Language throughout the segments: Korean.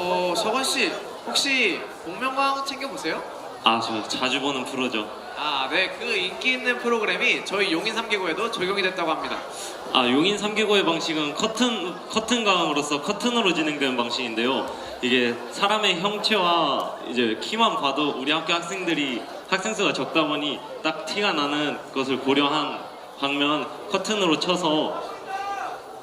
어, 서건 씨, 혹시 복면가왕 챙겨 보세요? 아, 저 자주 보는 프로죠. 아, 네, 그 인기 있는 프로그램이 저희 용인 3개구에도 적용이 됐다고 합니다. 아, 용인 3개고의 방식은 커튼, 커튼 강으로서 커튼으로 진행되는 방식인데요. 이게 사람의 형체와 이제 키만 봐도 우리 학교 학생들이 학생 수가 적다 보니 딱 티가 나는 것을 고려한 방면 커튼으로 쳐서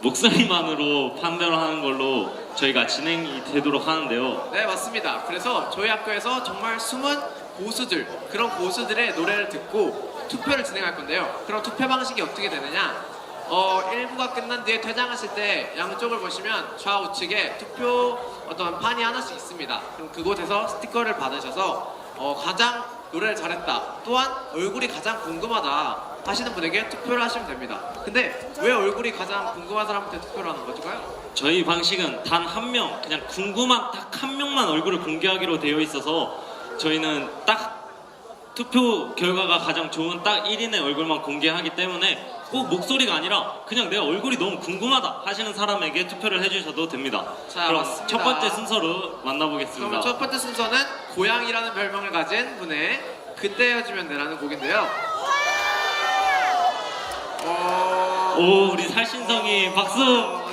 목소리만으로 판별을 하는 걸로 저희가 진행이 되도록 하는데요. 네, 맞습니다. 그래서 저희 학교에서 정말 숨은 고수들, 그런 고수들의 노래를 듣고 투표를 진행할 건데요. 그럼 투표 방식이 어떻게 되느냐? 어, 1부가 끝난 뒤에 퇴장하실 때 양쪽을 보시면 좌우측에 투표 어떤 판이 하나씩 있습니다. 그럼 그곳에서 스티커를 받으셔서 어, 가장 노래를 잘했다. 또한 얼굴이 가장 궁금하다 하시는 분에게 투표를 하시면 됩니다. 근데 왜 얼굴이 가장 궁금한 사람한테 투표를 하는 걸까요? 저희 방식은 단 한 명, 그냥 궁금한 딱 한 명만 얼굴을 공개하기로 되어 있어서 저희는 딱 투표 결과가 가장 좋은 딱 1인의 얼굴만 공개하기 때문에 꼭 목소리가 아니라 그냥 내 얼굴이 너무 궁금하다 하시는 사람에게 투표를 해주셔도 됩니다. 자, 그럼 맞습니다. 첫 번째 순서로 만나보겠습니다. 그러면 첫 번째 순서는 고양이라는 별명을 가진 분의 그때 헤어지면 돼라는 곡인데요. 어... 오, 우리 살신성이 박수!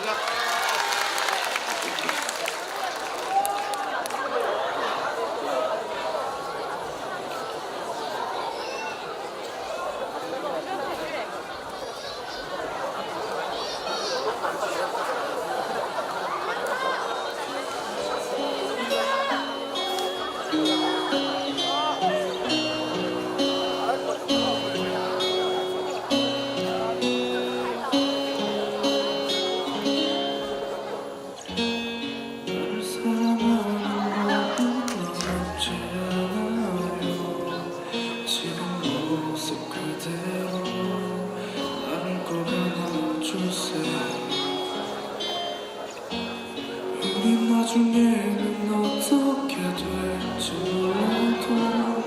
나중에는 어떻게 될지 몰라도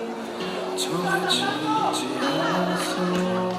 정해지지 않아서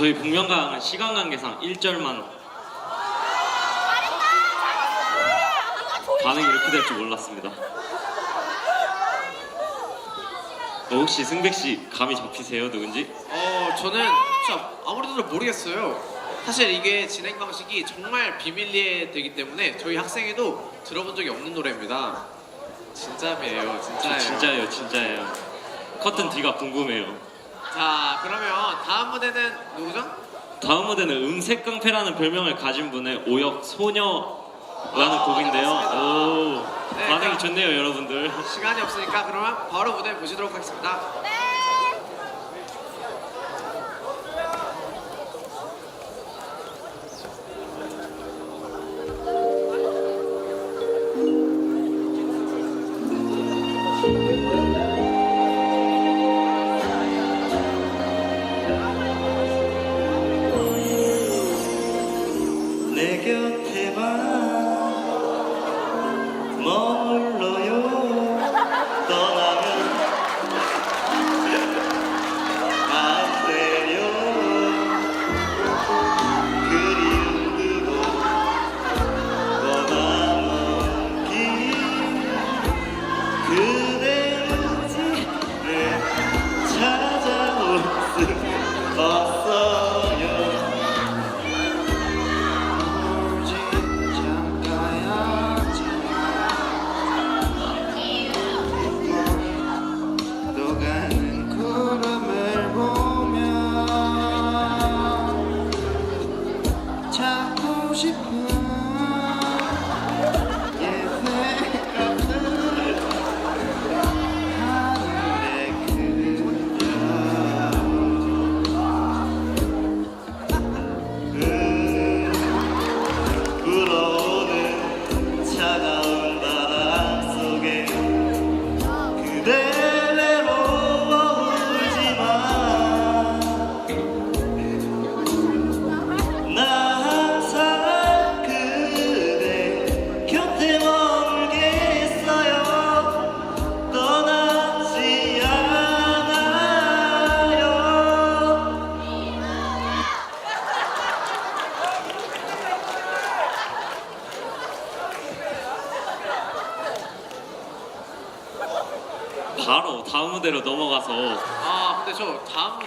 저희 복면가왕은 시간 관계상 1절만 반응이 이렇게 될 줄 몰랐습니다. 어, 혹시 승백 씨 감이 잡히세요? 누군지? 어, 저는 진짜 아무래도 모르겠어요. 사실 이게 진행 방식이 정말 비밀리에 되기 때문에 저희 학생회도 들어본 적이 없는 노래입니다. 진짜예요, 저 진짜예요. 진짜예요, 진짜예요. 커튼 뒤가 궁금해요. 자, 그러면 다음 무대는 누구죠? 다음 무대는 음색 깡패라는 별명을 가진 분의 오역 소녀라는 아, 곡인데요. 맞습니다. 오, 네, 반응이 그럼- 좋네요, 여러분들. 시간이 없으니까 그러면 바로 무대 보시도록 하겠습니다. 내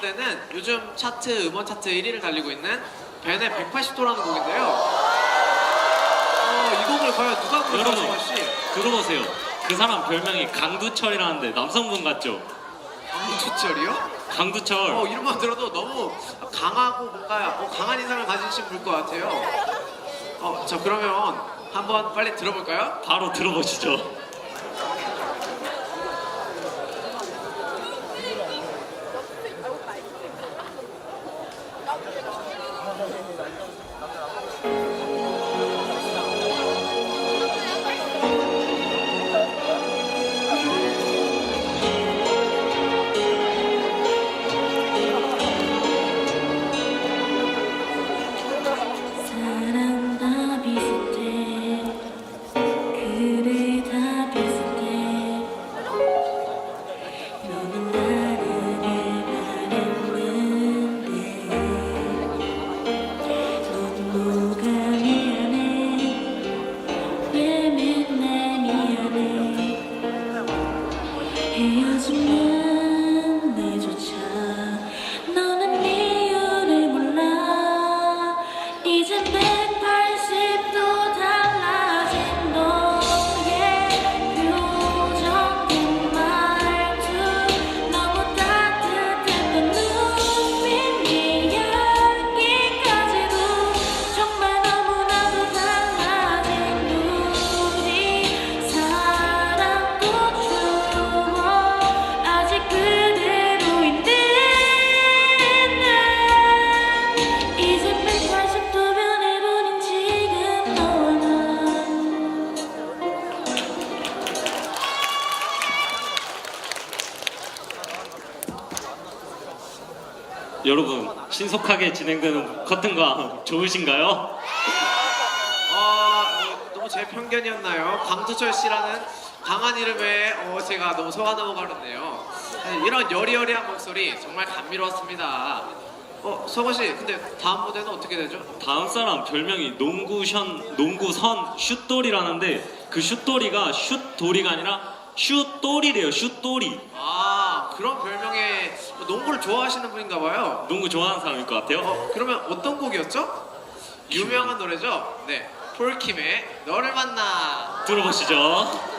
무대는 요즘 차트 음원 차트 1위를 달리고 있는 벤의 180도라는 곡인데요. 어, 이 곡을 과연 누가 부르죠, 여러분. 정원 씨? 들어보세요. 그 사람 별명이 강두철이라는데 남성분 같죠? 강두철이요? 강두철. 어 이름만 들어도 너무 강하고 뭔가 어, 강한 인상을 가지신 분일 것 같아요. 어, 저 그러면 한번 빨리 들어볼까요? 바로 들어보시죠. 신속하게 진행되는 커튼과 좋으신가요? 어, 뭐, 너무 제 편견이었나요? 강두철 씨라는 강한 이름에 어, 제가 너무 속아 넘어가는데요. 네, 이런 여리여리한 목소리 정말 감미로웠습니다. 어, 서건 씨, 근데 다음 무대는 어떻게 되죠? 다음 사람 별명이 농구션 농구선 슛돌이라는데 그 슛돌이가 슛돌이가 아니라 슛돌이래요. 슛돌이. 아, 그런 별명에 농구를 좋아하시는 분인가 봐요. 농구 좋아하는 사람일 것 같아요. 어, 그러면 어떤 곡이었죠? 유명한 노래죠? 네. 폴킴의 너를 만나. 들어보시죠.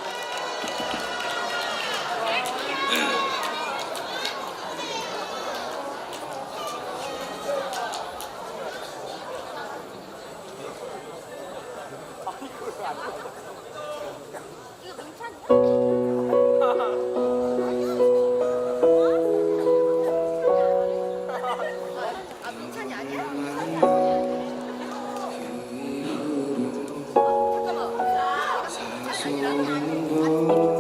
사소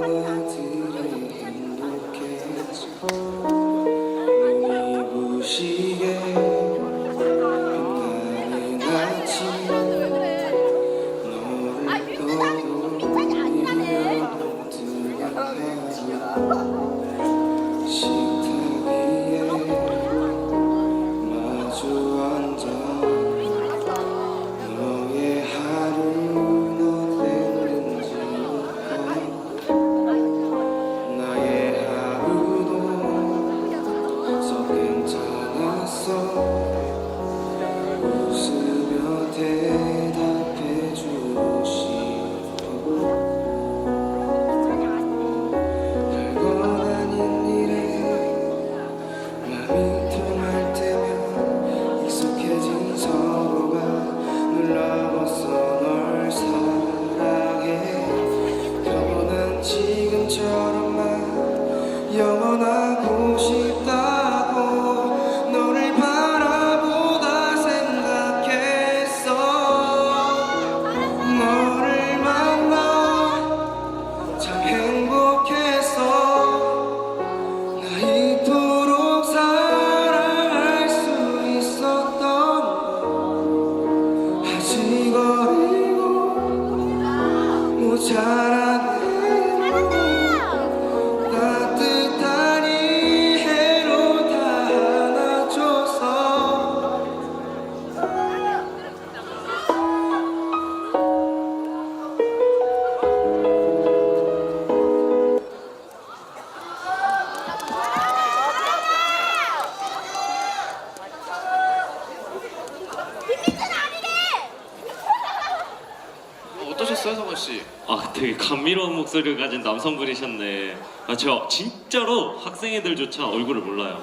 되게 감미로운 목소리를 가진 남성분이셨네. 아 제가 진짜로 학생애들조차 얼굴을 몰라요.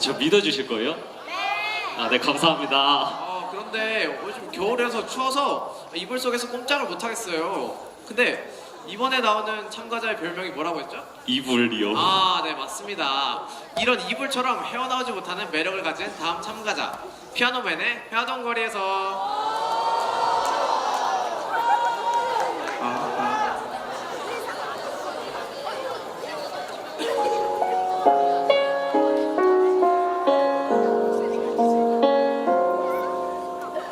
저 믿어주실 거예요? 아 네 감사합니다. 아, 그런데 요즘 겨울이라서 추워서 이불 속에서 꼼짝을 못 하겠어요. 근데 이번에 나오는 참가자의 별명이 뭐라고 했죠? 이불이요. 아, 네, 맞습니다. 이런 이불처럼 헤어나오지 못하는 매력을 가진 다음 참가자. 피아노맨의 회화동거리에서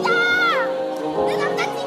너무 내 남자친구